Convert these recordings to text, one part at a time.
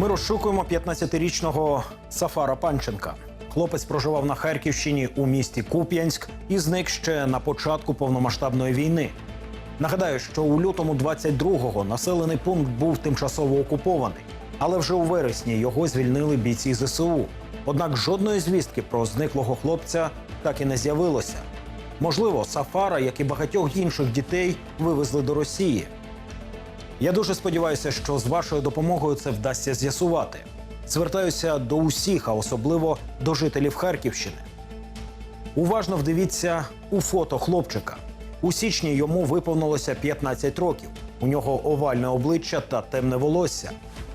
Ми розшукуємо 15-річного Сафара Панченка. Хлопець проживав на Харківщині у місті Куп'янськ і зник ще на початку повномасштабної війни. Нагадаю, що у лютому 22-го населений пункт був тимчасово окупований, але вже у вересні його звільнили бійці ЗСУ. Однак жодної звістки про зниклого хлопця так і не з'явилося. Можливо, Сафара, як і багатьох інших дітей, вивезли до Росії. Я дуже сподіваюся, що з вашою допомогою це вдасться з'ясувати. Звертаюся до усіх, а особливо до жителів Харківщини. Уважно вдивіться у фото хлопчика. У січні йому виповнилося 15 років. У нього овальне обличчя та темне волосся.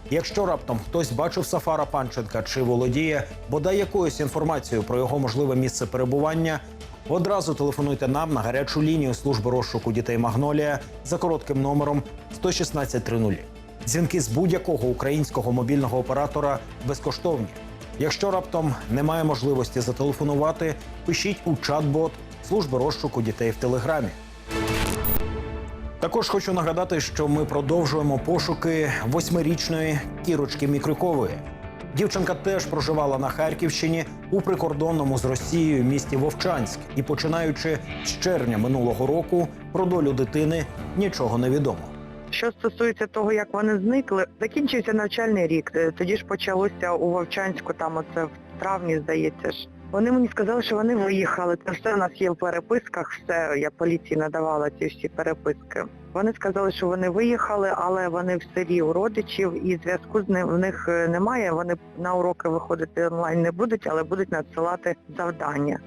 Якщо раптом хтось бачив Сафара Панченка чи володіє бодай якоюсь інформацією про його можливе місце перебування, одразу телефонуйте нам на гарячу лінію служби розшуку дітей Магнолія за коротким номером 11630. Дзвінки з будь-якого українського мобільного оператора безкоштовні. Якщо раптом немає можливості зателефонувати, пишіть у чат-бот служби розшуку дітей в Телеграмі. Також хочу нагадати, що ми продовжуємо пошуки восьмирічної Кірочки Мікрюкової. Дівчинка теж проживала на Харківщині у прикордонному з Росією місті Вовчанськ, і починаючи з червня минулого року про долю дитини нічого не відомо. Що стосується того, як вони зникли, закінчився навчальний рік. Е, Тоді ж почалося у Вовчанську, там оце в травні, здається ж. Вони мені сказали, що вони виїхали. Це все у нас є в переписках, все я поліції надавала ці всі переписки. Вони сказали, що вони виїхали, але вони в селі у родичів і зв'язку з ним в них е, немає. Вони на уроки виходити онлайн не будуть, але будуть надсилати завдання.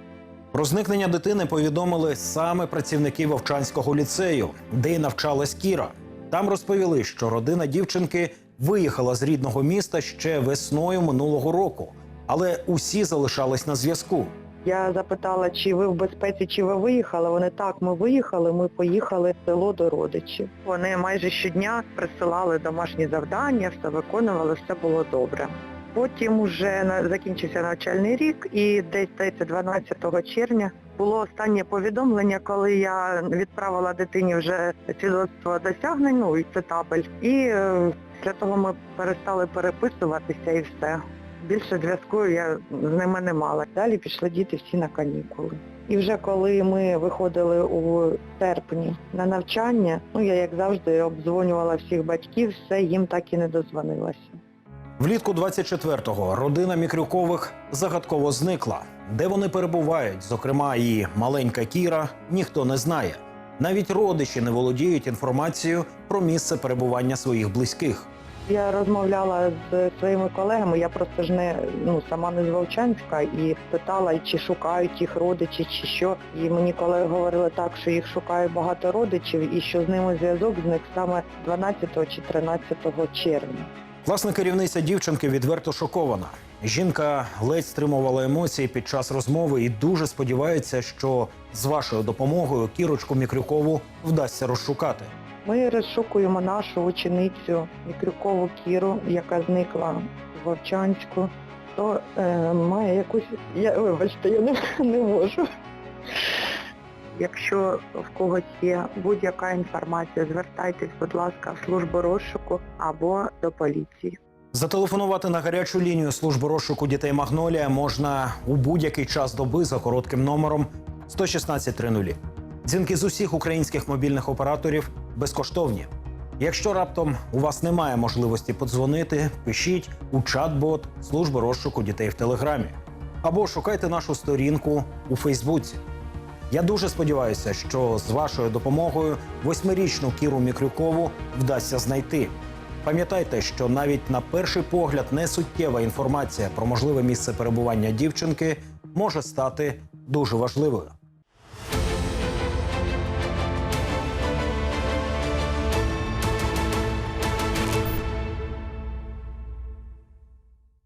Про зникнення дитини повідомили саме працівники Вовчанського ліцею, де й навчалась Кіра. Там розповіли, що родина дівчинки виїхала з рідного міста ще весною минулого року, але усі залишались на зв'язку. Я запитала, чи ви в безпеці, чи ви виїхали. Вони так, ми виїхали, ми поїхали в село до родичів. Вони майже щодня присилали домашні завдання, все виконували, все було добре. Потім вже закінчився навчальний рік і десь здається, 12 червня було останнє повідомлення, коли я відправила дитині вже свідоцтво досягнень, ну і це табель. І е, після того ми перестали переписуватися і все. Більше зв'язку я з ними не мала. Далі пішли діти всі на канікули. І вже коли ми виходили у серпні на навчання, ну я як завжди обдзвонювала всіх батьків, все їм так і не дозвонилася. Влітку 24-го родина Мікрюкових загадково зникла. Де вони перебувають, зокрема і маленька Кіра, ніхто не знає. Навіть родичі не володіють інформацією про місце перебування своїх близьких. Я розмовляла з своїми колегами, я просто ж не ну сама не з Вовчанська і питала, чи шукають їх родичі, чи що. І мені колеги говорили так, що їх шукає багато родичів і що з ними зв'язок зник саме 12 чи 13 червня. Власне, керівниця дівчинки відверто шокована. Жінка ледь стримувала емоції під час розмови і дуже сподівається, що з вашою допомогою Кірочку Мікрюкову вдасться розшукати. Ми розшукуємо нашу ученицю Мікрюкову Кіру, яка зникла в Вовчанську. То е, має якусь. Я вибачте, я не, не можу. Якщо в когось є будь-яка інформація, звертайтесь, будь ласка, в службу розшуку або до поліції. Зателефонувати на гарячу лінію служби розшуку дітей Магнолія можна у будь-який час доби за коротким номером 11630. Дзвінки з усіх українських мобільних операторів безкоштовні. Якщо раптом у вас немає можливості подзвонити, пишіть у чат-бот служби розшуку дітей в Телеграмі або шукайте нашу сторінку у Фейсбуці. Я дуже сподіваюся, що з вашою допомогою восьмирічну Кіру Мікрюкову вдасться знайти. Пам'ятайте, що навіть на перший погляд несуттєва інформація про можливе місце перебування дівчинки може стати дуже важливою.